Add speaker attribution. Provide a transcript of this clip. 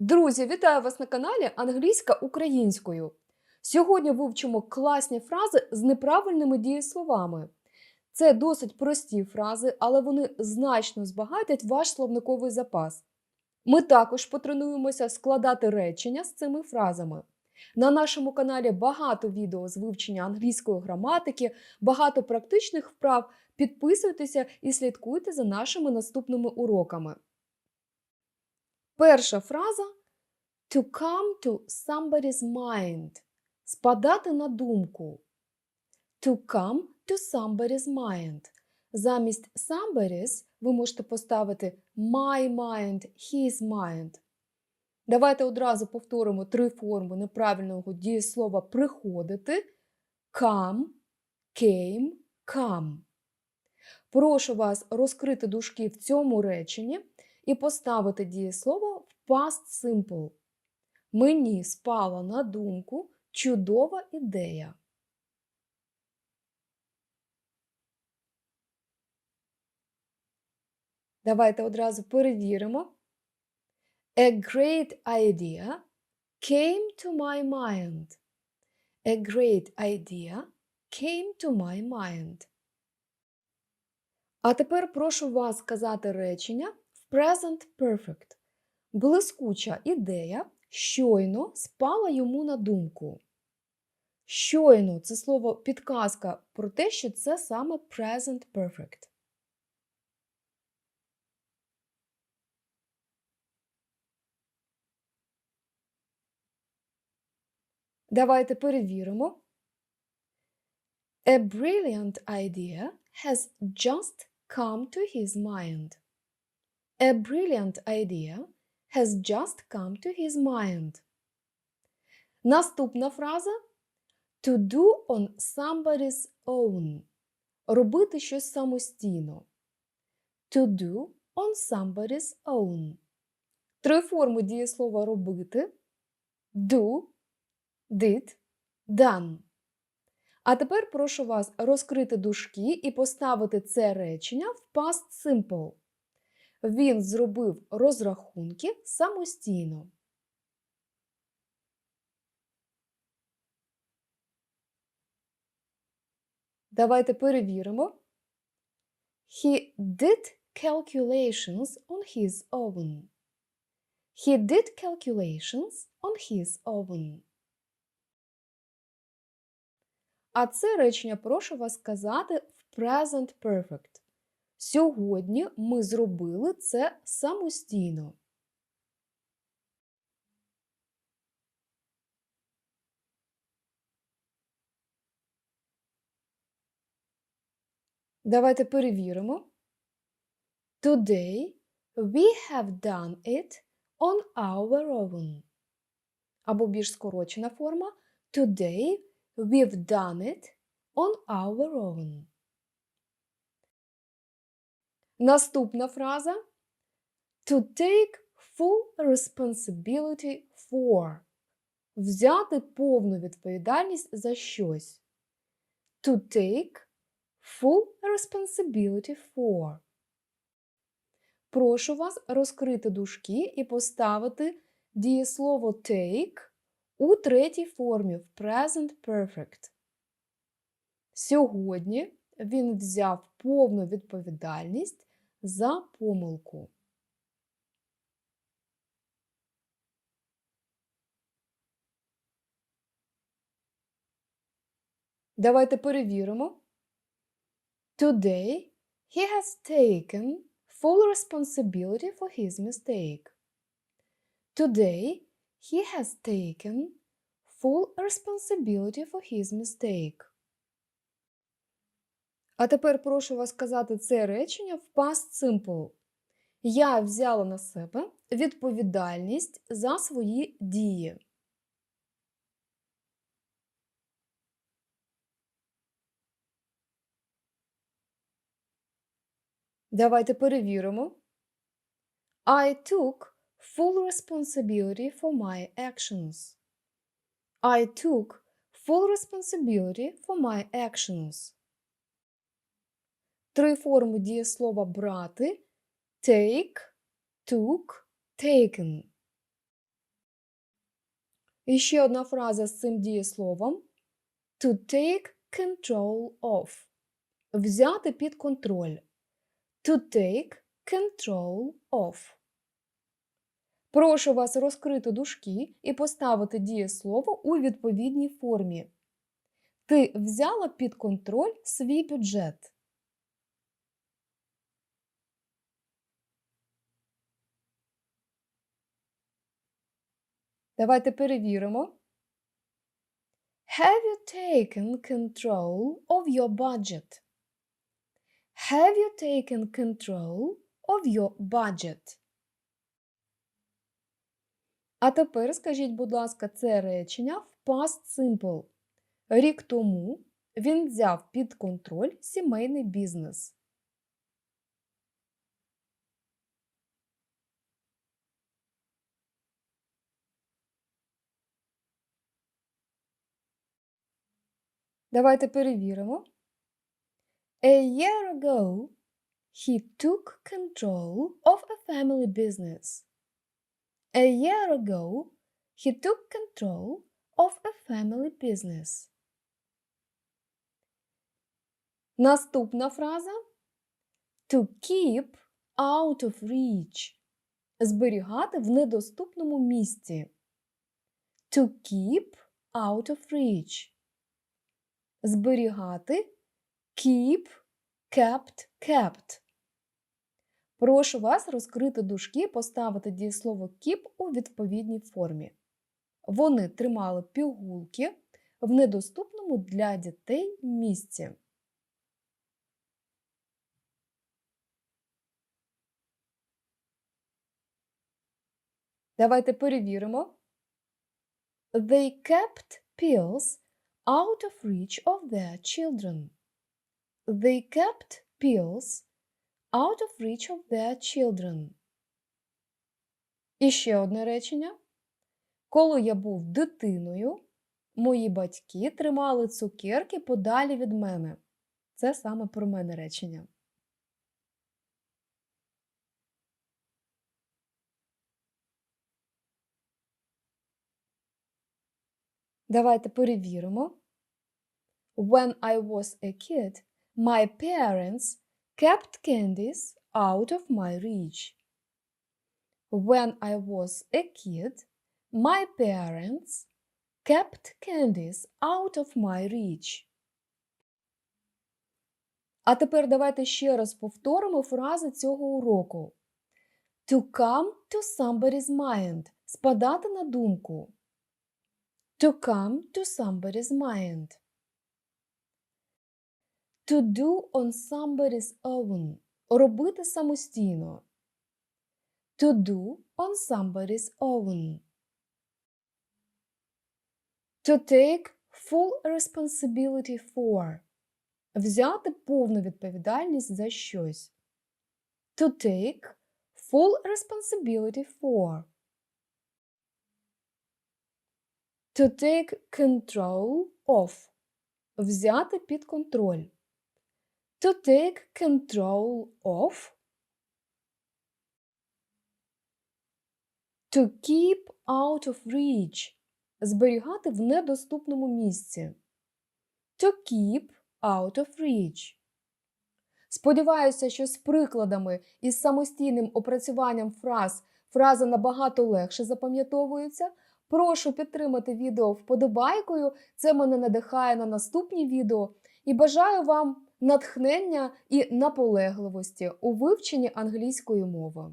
Speaker 1: Друзі, вітаю вас на каналі Англійська українською. Сьогодні вивчимо класні фрази з неправильними дієсловами. Це досить прості фрази, але вони значно збагатять ваш словниковий запас. Ми також потренуємося складати речення з цими фразами. На нашому каналі багато відео з вивчення англійської граматики, багато практичних вправ. Підписуйтеся і слідкуйте за нашими наступними уроками. Перша фраза to come to somebody's mind. Спадати на думку. To come to somebody's mind. Замість somebody's ви можете поставити my mind, his mind. Давайте одразу повторимо три форми неправильного дієслова приходити. Come, came, come. Прошу вас розкрити дужки в цьому реченні і поставити дієслово в past simple. Мені спала на думку чудова ідея. Давайте одразу перевіримо. A great idea came to my mind. A great idea came to my mind. А тепер прошу вас сказати речення present perfect. Блискуча ідея щойно спала йому на думку. Щойно це слово підказка про те, що це саме present perfect. Давайте перевіримо. A brilliant idea has just come to his mind. A brilliant idea has just come to his mind. Наступна фраза to do on somebody's own. Робити щось самостійно. To do on somebody's own. Три форми дієслова робити. Do, did, done. А тепер прошу вас розкрити дужки і поставити це речення в past simple. Він зробив розрахунки самостійно. Давайте перевіримо. He did calculations on his own. He did calculations on his own. А це речення прошу вас сказати в present perfect. Сьогодні ми зробили це самостійно. Давайте перевіримо. Today we have done it on our own. Або більш скорочена форма Today we've done it on our own. Наступна фраза to take full responsibility for. Взяти повну відповідальність за щось. To take full responsibility for. Прошу вас розкрити дужки і поставити дієслово take у третій формі в present perfect. Сьогодні він взяв повну відповідальність за помилку. Давайте перевіримо. Today he has taken full responsibility for his mistake. Today he has taken full responsibility for his mistake. А тепер прошу вас сказати це речення в past simple. Я взяла на себе відповідальність за свої дії. Давайте перевіримо. I took full responsibility for my actions. I took full responsibility for my actions. Три форми дієслова брати take, took, taken. І ще одна фраза з цим дієсловом to take control of. Взяти під контроль. To take control of. Прошу вас розкрити дужки і поставити дієслово у відповідній формі. Ти взяла під контроль свій бюджет. Давайте перевіримо. Have you taken control of your budget? Have you taken control of your budget? А тепер скажіть, будь ласка, це речення в past simple. Рік тому він взяв під контроль сімейний бізнес. Давайте перевіримо. A year ago, he took control of a family business. A year ago, he took control of a family business. Наступна фраза to keep out of reach. Зберігати в недоступному місці. To keep out of reach. Зберігати keep, kept, kept. Прошу вас розкрити дужки, поставити дієслово keep у відповідній формі. Вони тримали пігулки в недоступному для дітей місці. Давайте перевіримо. They kept pills out of reach of their children. They kept pills out of reach of their children. І ще одне речення. Коли я був дитиною, мої батьки тримали цукерки подалі від мене. Це саме про мене речення. Давайте перевіримо. When I was a kid, my parents kept candies out of my reach. When I was a kid, my parents kept candies out of my reach. А тепер давайте ще раз повторимо фрази цього уроку. To come to somebody's mind. Спадати на думку. To come to somebody's mind. To do on somebody's own. Робити самостійно. To do on somebody's own. To take full responsibility for. Взяти повну відповідальність за щось. To take full responsibility for. To take control of. Взяти під контроль. To take control of. To keep out of reach. Зберігати в недоступному місці. To keep out of reach. Сподіваюся, що з прикладами і з самостійним опрацюванням фраз фраза набагато легше запам'ятовується. Прошу підтримати відео вподобайкою. Це мене надихає на наступні відео. І бажаю вам натхнення і наполегливості у вивченні англійської мови.